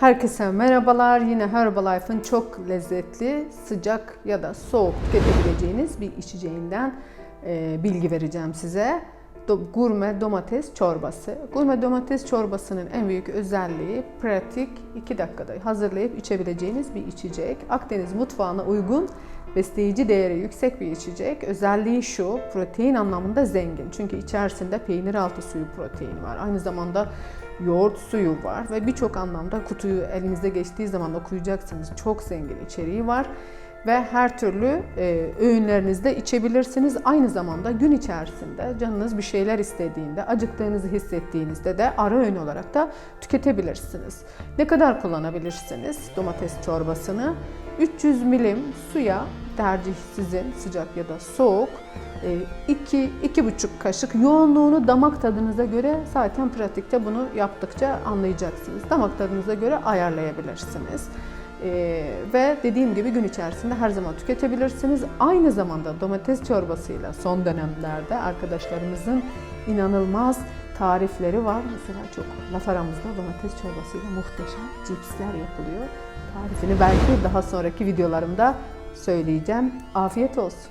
Herkese merhabalar. Yine Herbalife'ın çok lezzetli, sıcak ya da soğuk tüketebileceğiniz bir içeceğinden e, bilgi vereceğim size. Do- gurme domates çorbası. Gurme domates çorbasının en büyük özelliği pratik 2 dakikada hazırlayıp içebileceğiniz bir içecek. Akdeniz mutfağına uygun besleyici değeri yüksek bir içecek. Özelliği şu, protein anlamında zengin. Çünkü içerisinde peynir altı suyu protein var. Aynı zamanda yoğurt suyu var ve birçok anlamda kutuyu elinize geçtiği zaman okuyacaksınız. Çok zengin içeriği var ve her türlü e, öğünlerinizde içebilirsiniz. Aynı zamanda gün içerisinde canınız bir şeyler istediğinde, acıktığınızı hissettiğinizde de ara öğün olarak da tüketebilirsiniz. Ne kadar kullanabilirsiniz domates çorbasını? 300 milim suya tercih sizin sıcak ya da soğuk 2 2,5 kaşık yoğunluğunu damak tadınıza göre zaten pratikte bunu yaptıkça anlayacaksınız. Damak tadınıza göre ayarlayabilirsiniz. Ee, ve dediğim gibi gün içerisinde her zaman tüketebilirsiniz. Aynı zamanda domates çorbasıyla son dönemlerde arkadaşlarımızın inanılmaz tarifleri var. Mesela çok laf aramızda domates çorbasıyla muhteşem cipsler yapılıyor. Tarifini belki daha sonraki videolarımda söyleyeceğim. Afiyet olsun.